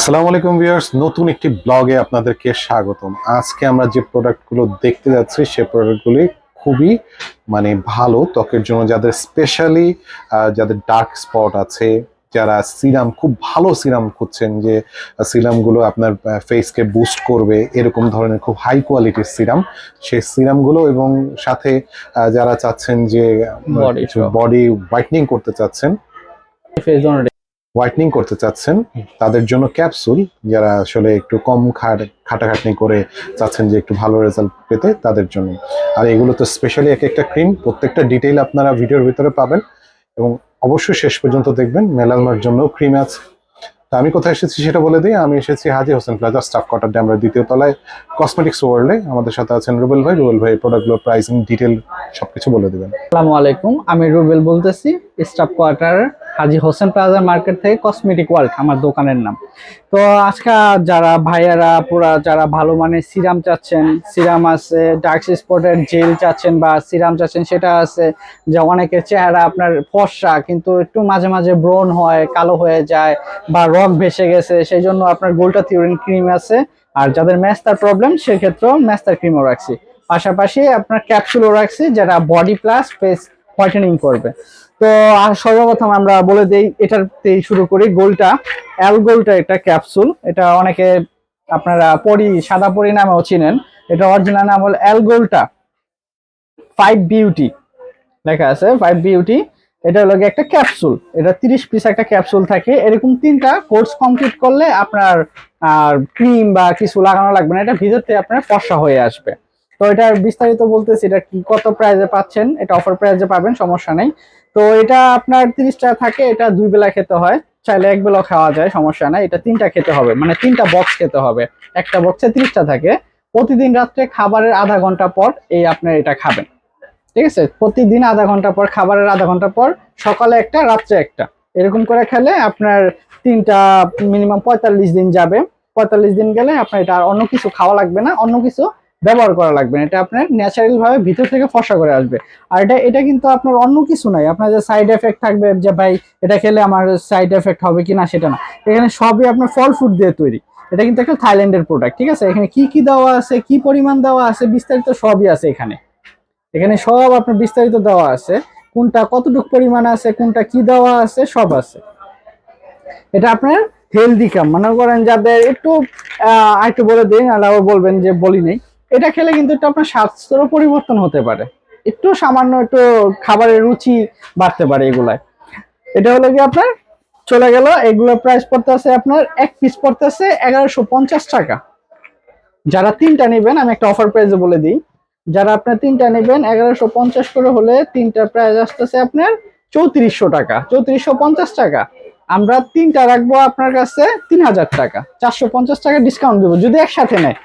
আসসালামু আলাইকুম ভিউয়ার্স নতুন একটি ব্লগে আপনাদেরকে স্বাগতম। আজকে আমরা যে প্রোডাক্টগুলো দেখতে যাচ্ছি সে প্রোডাক্টগুলি খুবই মানে ভালো ত্বকের জন্য যাদের স্পেশালি যাদের ডার্ক স্পট আছে যারা সিরাম খুব ভালো সিরাম খুঁজছেন যে সিরামগুলো আপনার ফেসকে বুস্ট করবে এরকম ধরনের খুব হাই কোয়ালিটির সিরাম সেই সিরামগুলো এবং সাথে যারা চাচ্ছেন যে বডি হোয়াইটনিং করতে চাচ্ছেন ফেস হোয়াইটনিং করতে চাচ্ছেন, তাদের জন্য ক্যাপসুল যারা আসলে একটু কম খাট খাটাখাটনি করে চাচ্ছেন যে একটু ভালো রেজাল্ট পেতে, তাদের জন্য। আর এগুলো তো স্পেশালি এক একটা ক্রিম প্রত্যেকটা ডিটেইল আপনারা ভিডিওর ভিতরে পাবেন এবং অবশ্যই শেষ পর্যন্ত দেখবেন মেলানোর জন্য ক্রিম আছে। তা আমি কোথায় এসেছি সেটা বলে দিই, আমি এসেছি Haji Hossain Plaza staff quarter আমরা দ্বিতীয় তলায় কসমেটিক্স ওয়ার্ল্ডে আমাদের সাথে আছেন রুবেল ভাই। রুবেল ভাই প্রোডাক্টগুলোর প্রাইসিং ডিটেল সবকিছু বলে দেবেন। আসসালামু আলাইকুম, আমি রুবেল বলতেছি staff quarter Haji Hossain Plaza market থেকে কসমেটিক ওয়ার্ল্ড, আমার দোকানের নাম। তো আজকে যারা ভাইয়ারা, পুরা যারা ভালো মানের সিরাম চাচ্ছেন, সিরাম আছে ডার্ক স্পটের জেল চাচ্ছেন বা সিরাম চাচ্ছেন, সেটা আছে, যে অনেকের চেহারা আপনার ফর্সা, কিন্তু একটু মাঝে মাঝে ব্রন হয়, কালো হয়ে যায় বা রক ভেসে গেছে, সেই জন্য আপনার গোল্টা থিওরিন ক্রিম আছে। আর যাদের ম্যাস্তার প্রবলেম, সেক্ষেত্রেও ম্যাস্তার ক্রিমও রাখছি। পাশাপাশি আপনার ক্যাপসুলও রাখছি যারা বডি প্লাস ফেস হোয়াইটেনিং করবে। তো সর্বপ্রথম আমরা বলে দেই, এটাতেই শুরু করি গোলটা। অ্যাল গোলটা একটা ক্যাপসুল এটা অনেকে আপনারা পরি, সাদা পরি নামেও চিনেন। এটা অরিজিনাল নাম হল অ্যাল গোলটা ফাইভ বিউটি লেখা আছে ফাইভ বিউটি এটা হলো একটা ক্যাপসুল এটা তিরিশ পিস একটা ক্যাপসুল থাকে। এরকম তিনটা কোর্স কমপ্লিট করলে আপনার ক্রিম বা কিছু লাগানো লাগবে না। এটা ভিতর থেকে আপনার ফর্সা হয়ে আসবে। তো এটা বিস্তারিত বলতেছি, এটা কি, কত প্রাইজে পাচ্ছেন, এটা অফার প্রাইজে পাবেন, সমস্যা নেই। তো এটা আপনার তিরিশ টাকা থাকে, এটা দুই বেলা খেতে হয়, চাইলে এক বেলা খাওয়া যায়, সমস্যা নাই, এটা তিনটা খেতে হবে মানে তিনটা বক্স খেতে হবে, একটা বক্সে তিরিশটা থাকে। প্রতিদিন রাত্রে খাবারের আধা ঘণ্টা পর এই আপনার এটা খাবেন, ঠিক আছে? প্রতিদিন আধা ঘণ্টা পর, খাবারের আধা ঘণ্টা পর, সকালে একটা, রাত্রে একটা। এরকম করে খেলে আপনার তিনটা মিনিমাম পঁয়তাল্লিশ দিন যাবে। পঁয়তাল্লিশ দিন গেলে আপনার এটা অন্য কিছু খাওয়া লাগবে না, অন্য কিছু ব্যবহার করা লাগবে না। এটা আপনার ন্যাচারাল ভাবে ভিতর থেকে ফসা করে আসবে। আর এটা এটা কিন্তু আপনার অন্য কিছু নাই আপনার যে সাইড এফেক্ট থাকবে যে ভাই এটা খেলে আমার সাইড এফেক্ট হবে কিনা সেটা না। এখানে সবই আপনার ফল ফ্রুট দিয়ে তৈরি। এটা কিন্তু একটা থাইল্যান্ডের প্রোডাক্ট ঠিক আছে? এখানে কি কি দেওয়া আছে, কি পরিমাণ দেওয়া আছে, বিস্তারিত সবই আছে এখানে। এখানে সব আপনার বিস্তারিত দেওয়া আছে। কোনটা কতটুকু পরিমাণ আছে, কোনটা কি দেওয়া আছে, সব আছে। এটা আপনার হেলদি কাম মনে করেন যাদের একটু আরেকটু বলে দিন আর বলবেন যে বলি নেই। এটা খেলে কিন্তু একটু আপনার স্বাস্থ্যেরও পরিবর্তন হতে পারে। একটু সামান্য একটু খাবারের রুচি বাড়তে পারে এগুলায়। এটা হলো কি আপনার? চলে গেল, এগুলোর প্রাইস পড়তেছে আপনার এক পিস পড়তেছে এগারোশো পঞ্চাশ টাকা। যারা তিনটা নেবেন, আমি একটা অফার প্রাইসে বলে দিই। যারা আপনার তিনটা নেবেন, এগারোশো পঞ্চাশ করে হলে তিনটার প্রাইস আসতেছে আপনার চৌত্রিশশো টাকা। চৌত্রিশশো পঞ্চাশ টাকা। আমরা তিনটা রাখব আপনার কাছে তিন হাজার টাকা। চারশো পঞ্চাশ টাকা ডিসকাউন্ট দেবো। যদি একসাথে নেয়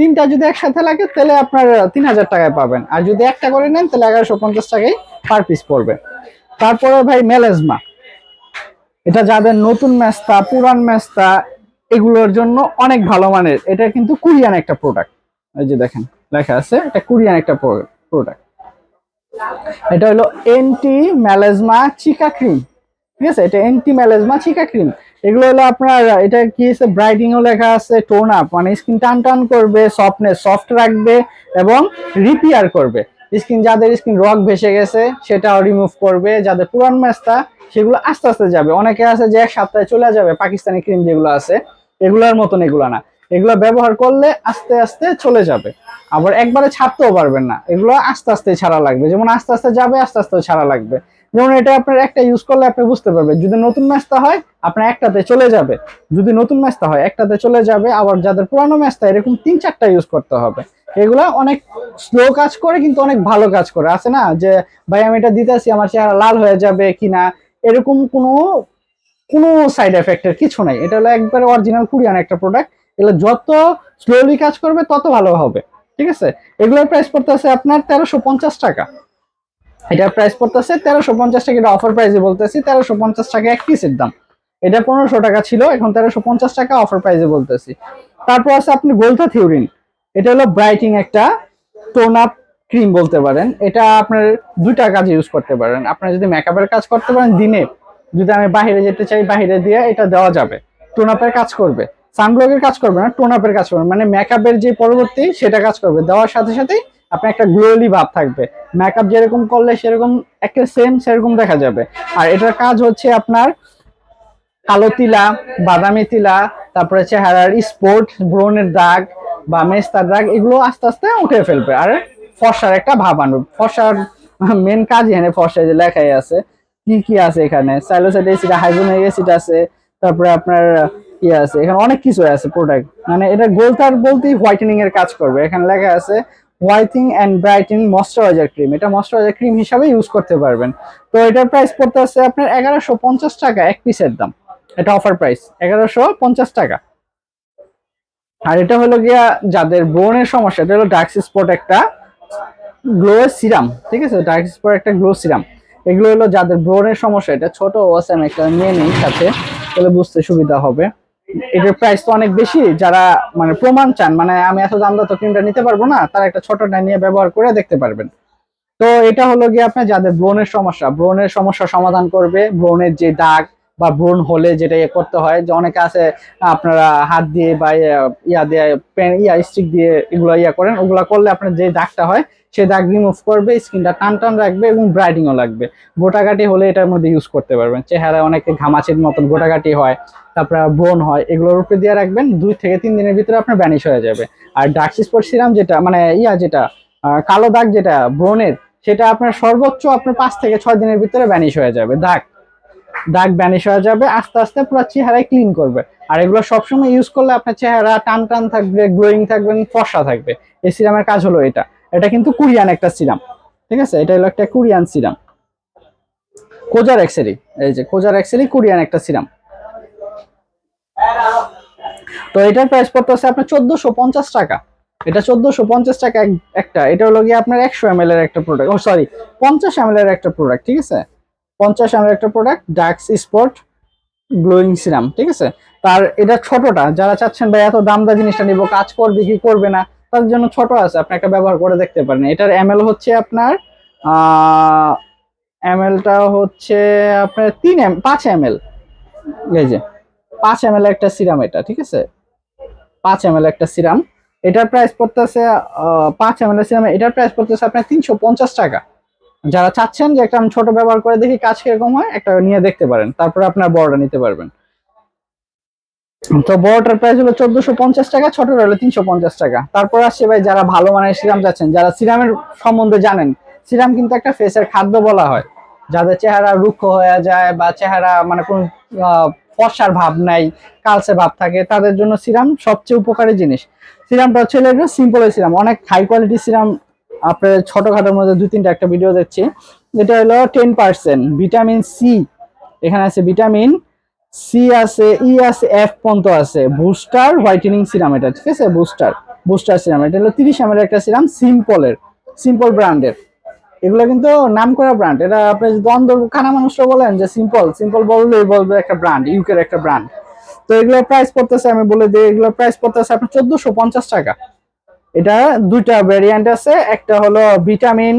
তিনটা যদি একসাথে লাগে, তাহলে আপনার তিন হাজার টাকায় পাবেন। আর যদি একটা করে নেন, তাহলে এগারোশো পঞ্চাশ টাকায় পার পিস পড়বে। তারপরে ভাই মেলেজমা। এটা যাদের নতুন ম্যাস্তা পুরান ম্যাস্তা এগুলোর জন্য অনেক ভালো মানের। এটা কিন্তু কোরিয়ান একটা প্রোডাক্ট এই যে দেখেন, লেখা আছে, এটা কোরিয়ান একটা প্রোডাক্ট এটা হলো এন্টি ম্যালেজমা চিকা ক্রিম। ঠিক আছে? এটা এন্টি ম্যালেজমা চিকা ক্রিম। এগুলো হলো আপনার, এটা কি আছে ব্রাইটিংও লেখা আছে টোন আপ মানে স্কিন টান টান করবে সফটনেস সফট রাখবে এবং রিপেয়ার করবে। স্কিন যাদের স্কিন রক ভেসে গেছে, সেটাও রিমুভ করবে, যাদের পুরান মেস্তা সেগুলো আস্তে আস্তে যাবে। অনেকে আছে যে এক সপ্তাহে চলে যাবে পাকিস্তানি ক্রিম যেগুলো আছে, এগুলোর মতন এগুলো না। এগুলো ব্যবহার করলে আস্তে আস্তে চলে যাবে। আবার একবারে ছাড়তেও পারবেন না। এগুলো আস্তে আস্তে ছাড়া লাগবে। যেমন আস্তে আস্তে যাবে, আস্তে আস্তে ছাড়া লাগবে। যেমন এটা আপনার একটা ইউজ করলে আপনি বুঝতে পারবেন। যদি নতুন ম্যাচটা হয়, আপনার একটাতে চলে যাবে। যদি নতুন ম্যাচটা হয়, একটাতে চলে যাবে। আবার যাদের পুরানো ম্যাচটা, এরকম তিন চারটা ইউজ করতে হবে। এগুলা অনেক স্লো কাজ করে, কিন্তু অনেক ভালো কাজ করে। আছে না? যে, ভাই, আমি এটা দিতেছি, আমার চেহারা লাল হয়ে যাবে কিনা? এরকম কোনো কোনো সাইড এফেক্টের কিছু নাই। এটা হলো একবারে অরিজিনাল কোরিয়ান একটা প্রোডাক্ট এগুলো যত স্লোলি কাজ করবে, তত ভালো হবে। ঠিক আছে? এগুলোর প্রাইস পড়তেছে আপনার তেরোশো পঞ্চাশ টাকা। এটার প্রাইস পড়তেছে তেরোশো পঞ্চাশ টাকা, এটা অফার প্রাইসে বলতেছি, তেরোশো পঞ্চাশ টাকা এক পিসের দাম। এটা পনেরোশো টাকা ছিল, এখন তেরোশো পঞ্চাশ টাকা অফার প্রাইসে বলতেছি। তারপর আছে আপনি গোলথা থিওরিন এটা হলো ব্রাইটিং একটা টোন আপ ক্রিম বলতে পারেন। এটা আপনার দুইটা কাজে ইউজ করতে পারেন। আপনার যদি মেকআপের কাজ করতে পারেন, দিনে যদি আমি বাইরে যেতে চাই, বাইরে দিয়ে এটা দেওয়া যাবে। টোন আপের কাজ করবে। সানব্লকের কাজ করবে না টোন আপের কাজ করবে মানে মেকআপের যে পরবর্তী, সেটা কাজ করবে। দেওয়ার সাথে সাথেই আপনার একটা গ্লোলি ভাব থাকবে। মেকআপ যেরকম করলে সেরকম, একটা সেম সেরকম দেখা যাবে। আর এটার কাজ হচ্ছে আপনার কালো তিলা, বাদামি তিলা, তারপরে চেহারার স্পোর্ট ব্রনের দাগ বা মেস্তার দাগ, এগুলো আস্তে আস্তে উঠে ফেলবে। আর, ফর্সার একটা ভাব আনবে ফর্সার মেন কাজ এখানে ফর্সা যে লেখাই আছে। কি কি আছে এখানে? সাইলোসাইড অ্যাসিড হাইড্রোনিক অ্যাসিড আছে, তারপরে আপনার ইয়ে আছে? এখানে অনেক কিছু আছে প্রোডাক্ট মানে এটা গোলতার বলতেই হোয়াইটেনিং এর কাজ করবে। এখানে লেখা আছে whitening and brightening moisturiser cream এটা ময়শ্চারাইজার ক্রিম হিসাবে ইউজ করতে পারবেন। তো এটার প্রাইস পড়তে আছে আপনার এগারোশো পঞ্চাশ টাকা এক পিসের দাম। এটা অফার প্রাইস এগারোশো পঞ্চাশ টাকা। আর এটা হলো গিয়া যাদের ব্রনের সমস্যা, এটা হলো ডার্ক স্পট একটা গ্লো সিরাম ঠিক আছে? ডার্ক স্পট একটা গ্লো সিরাম এগুলো হলো যাদের ব্রনের সমস্যা, এটা ছোট ওয়াসাম একটা নিয়ে নিই সাথে, তাহলে বুঝতে সুবিধা হবে। এটার প্রাইস তো অনেক বেশি, যারা মানে প্রমাণ চান মানে আমি এত দাম তো ক্রিমটা নিতে পারব না, তারা একটা ছোটটা নিয়ে ব্যবহার করে দেখতে পারবেন। তো এটা হলো গিয়ে আপনার যাদের ব্রণের সমস্যা ব্রণের সমস্যা সমাধান করবে, ব্রণের যে দাগ বা ব্রণ হলে যেটা ইয়ে করতে হয়, যে অনেকে আছে, আপনারা হাত দিয়ে বা ইয়া- ইয়া দিয়ে, পেন, ইয়া, স্টিক দিয়ে এগুলো ইয়া করেন, ওগুলা করলে আপনার যে দাগটা হয়, সেই দাগ রিমুভ করবে, স্কিনটা টান টান রাখবে এবং ব্রাইটিংও লাগবে। গোটাকাটি হলে এটার মধ্যে ইউজ করতে পারবেন। চেহারা অনেকে ঘামাচির মতন গোটাকাটি হয়, তারপরে ব্রণ হয়, এগুলোর উপরে দিয়ে রাখবেন, দুই থেকে তিন দিনের ভিতরে আপনার ব্যানিশ হয়ে যাবে। আর ডার্ক স্পট সিরাম যেটা মানে ইয়া যেটা কালো দাগ যেটা ব্রণের সেটা আপনার সর্বোচ্চ আপনার পাঁচ থেকে ছয় দিনের ভিতরে ব্যানিশ হয়ে যাবে, দাগ। দাগ ব্যানিশ হয়ে যাবে, আস্তে আস্তে পুরো চেহারায় ক্লিন করবে। আর এগুলো সবসময় ইউজ করলে আপনার চেহারা টান টান থাকবে গ্লোয়িং থাকবে, ফর্সা থাকবে। এই সিরামের কাজ হলো এটা। এটা কিন্তু কোরিয়ান একটা সিরাম, ঠিক আছে? এটা হলো একটা কোরিয়ান সিরাম। কোজার এক্সেরি, এই যে কোজার এক্সেরি কোরিয়ান একটা সিরাম। তো এটার প্রাইস পড়তেছে আপনার চোদ্দশো পঞ্চাশ টাকা। এটা চোদ্দশো পঞ্চাশ টাকা একটা। এটা হলো গিয়ে আপনার একশো এম এর একটা প্রোডাক্ট ও সরি পঞ্চাশ এম এর একটা প্রোডাক্ট ঠিক আছে? পঞ্চাশ এম একটা product dark spot glowing serum ঠিক আছে? তার এটা ছোটটা, যারা চাচ্ছেন ভাই এত দামদা জিনিসটা নিবো, কাজ করবে কি করবে না তার জন্য ছোট আছে, আপনি একটা ব্যবহার করে দেখতে পারেন। এটার এম হচ্ছে আপনার এম এলটা হচ্ছে আপনার তিন এম, পাঁচ এম এল এই যে, পাঁচ এম এল একটা সিরাম এটা, ঠিক আছে? পাঁচ এম এল একটা সিরাম এটার প্রাইস পড়তেছে পাঁচ এম এল সিরাম এটার প্রাইস পড়তেছে আপনার তিনশো পঞ্চাশ টাকা। যারা চাচ্ছেন যে একটা আমি ছোট ব্যবহার করে দেখি কাজ কীরকম হয়, একটা নিয়ে দেখতে পারেন। তারপরে আপনার বড়টা নিতে পারবেন। তো বড়টার প্রাইস হলো চোদ্দশো পঞ্চাশ টাকা, ছোটটা হলো তিনশো পঞ্চাশ টাকা। তারপর আসছে ভাই, যারা ভালো মানের সিরাম চাচ্ছেন, যারা সিরামের সম্বন্ধে জানেন, সিরাম কিন্তু একটা ফেসের খাদ্য বলা হয়। যাদের চেহারা রুক্ষ হয়ে যায় বা চেহারা মানে কোন ফর্সার ভাব নাই, কালসে ভাব থাকে, তাদের জন্য সিরাম সবচেয়ে উপকারী জিনিস। সিরামটা হচ্ছে সিম্পল সিরাম, অনেক হাই কোয়ালিটি সিরাম আপনার ছোটখাটোর মধ্যে দু তিনটা একটা ভিডিও দেখছি। এটা হলো টেন পার্সেন্ট ভিটামিন সি এখানে আছে ভিটামিন সি আছে ই আছে এফ পর্যন্ত আছে। বুস্টার হোয়াইটেনিং সিরাম এটা, ঠিক আছে? বুস্টার বুস্টার সিরাম এটা হলো তিরিশ এম একটা সিরাম সিম্পলের সিম্পল ব্র্যান্ডের এগুলো কিন্তু নাম করা ব্র্যান্ড এটা আপনি যদি খানা মানুষরা বলেন যে সিম্পল সিম্পল বললেই বলবে একটা ব্র্যান্ড ইউকের একটা ব্র্যান্ড তো এগুলোর প্রাইস পড়তেছে, আমি বলে দিই, এগুলোর প্রাইস পড়তেছে আপনার চোদ্দশো পঞ্চাশ টাকা। এটা দুইটা ভ্যারিয়েন্ট আছে। একটা হলো ভিটামিন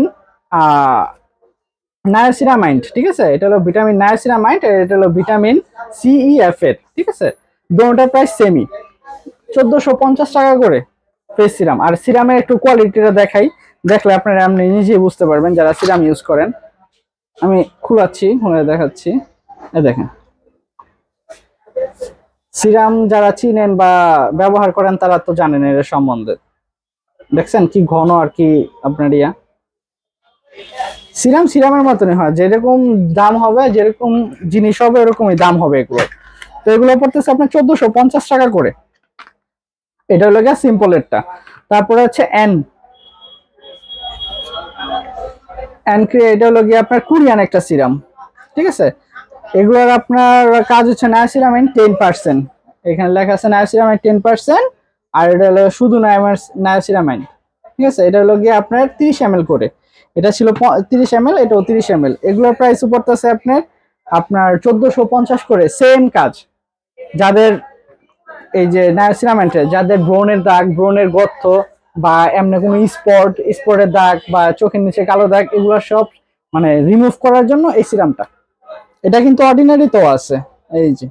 নায়াসিনামাইন্ড ঠিক আছে? এটা হলো ভিটামিন নায়াসিনামাইন্ড আর এটা হলো ভিটামিন সিইএফ এর ঠিক আছে? দুটোটার প্রাইস সেমি চোদ্দশো পঞ্চাশ টাকা করে ফেস সিরাম আর সিরামের একটু কোয়ালিটিটা দেখাই। দেখলে আপনারা আপনি নিজেই বুঝতে পারবেন যারা সিরাম ইউজ করেন। আমি খুলাচ্ছি, খুলে দেখাচ্ছি। এ দেখেন। সিরাম যারা চিনেন বা ব্যবহার করেন তারা তো জানেন এর সম্বন্ধে। দেখছেন কি ঘন আর কি আপনার ইয়া? সিরাম সিরামের মতনই হয়, যেরকম দাম হবে, যেরকম জিনিস হবে, ওরকমই দাম হবে এগুলো। তো এগুলো পড়তেছে আপনার চোদ্দশো পঞ্চাশ টাকা করে। এটা হলো গিয়ে সিম্পলেরটা তারপরে হচ্ছে এন এন এটা হলো গিয়ে আপনার কোরিয়ান একটা সিরাম। ঠিক আছে? এগুলোর আপনার কাজ হচ্ছে নায়াসিরামাইন টেন পার্সেন্ট। এখানে লেখা আছে নায়াসিরামাইন টেন পার্সেন্ট। আর এটা হলো শুধু নায়াসিরামাইন ঠিক আছে? এটা হলো গিয়ে আপনার তিরিশ এম করে। এটা ছিল তিরিশ এম এটাও তিরিশ এম এগুলোর প্রাইস পড়তেছে আপনার আপনার চোদ্দশো পঞ্চাশ করে। সেম কাজ। যাদের এই যে নায়াসিনামেন্টের যাদের ব্রণের দাগ, ব্রণের গর্থ বা এমনি কোনো স্পট স্পটের দাগ বা চোখের নিচে কালো দাগ, এগুলো সব মানে রিমুভ করার জন্য এই সিরামটা। এটা কিন্তু অর্ডিনারি তো আছে। এই যে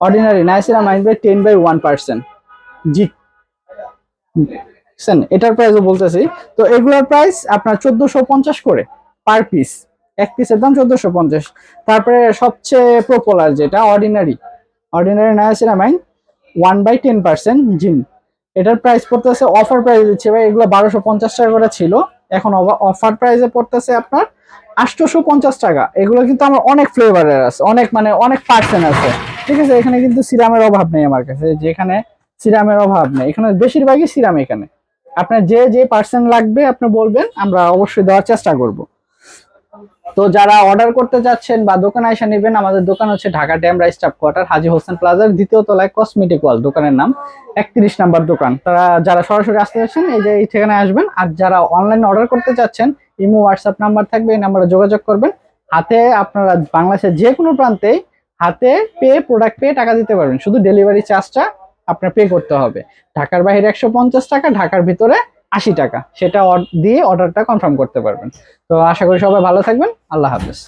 Ordinary niacinamide by ten by one percent জি বুঝছেন এটার প্রাইসও বলতেছি। তো এগুলোর প্রাইস আপনার চোদ্দশো পঞ্চাশ করে পার পিস এক পিসের দাম চোদ্দশো পঞ্চাশ। তারপরে সবচেয়ে পপুলার যেটা Ordinary Ordinary niacinamide one by ten percent zinc এটার প্রাইস পড়তেছে অফার প্রাইস দিচ্ছে ভাই, এগুলো বারোশো পঞ্চাশ টাকা করে ছিল। এখন অফার প্রাইসে পড়তেছে আপনার আটশোশো পঞ্চাশ টাকা। এগুলো কিন্তু আমার অনেক ফ্লেভারের আছে, অনেক মানে অনেক পার্সেন্ট আছে। ঠিক আছে, এখানে কিন্তু সিরামের অভাব নেই আমার কাছে। যেখানে সিরামের অভাব নেই। এখানে বেশিরভাগই সিরাম এখানে। আপনার যে যে পার্সেন্ট লাগবে, আপনি বলবেন, আমরা অবশ্যই দেওয়ার চেষ্টা করব। তো যারা অর্ডার করতে যাচ্ছেন বা দোকানে এসে নেবেন, আমাদের দোকান হচ্ছে ঢাকা ড্যামরা স্টাফ কোয়ার্টার, হাজি হোসেন প্লাজার দ্বিতীয় তলায় কসমেটিক ওয়াল দোকানের নাম। একত্রিশ নাম্বার দোকান। তারা, যারা সরাসরি আসতে যাচ্ছেন, এই যে এই ঠিকানায় আসবেন। আর যারা অনলাইনে অর্ডার করতে চাচ্ছেন ইমো হোয়াটসঅ্যাপ নাম্বার থাকবে, এই নাম্বারে যোগাযোগ করবেন। হাতে আপনারা বাংলাদেশের যে কোনো প্রান্তেই হাতে পেয়ে প্রোডাক্ট পেয়ে টাকা দিতে পারবেন। শুধু ডেলিভারি চার্জটা আপনার পে করতে হবে। ঢাকার বাইরে একশো পঞ্চাশ টাকা, ঢাকার ভিতরে আশি টাকা। সেটা দিয়ে অর্ডারটা কনফার্ম করতে পারবেন। তো আশা করি সবাই ভালো থাকবেন। আল্লাহ হাফেজ।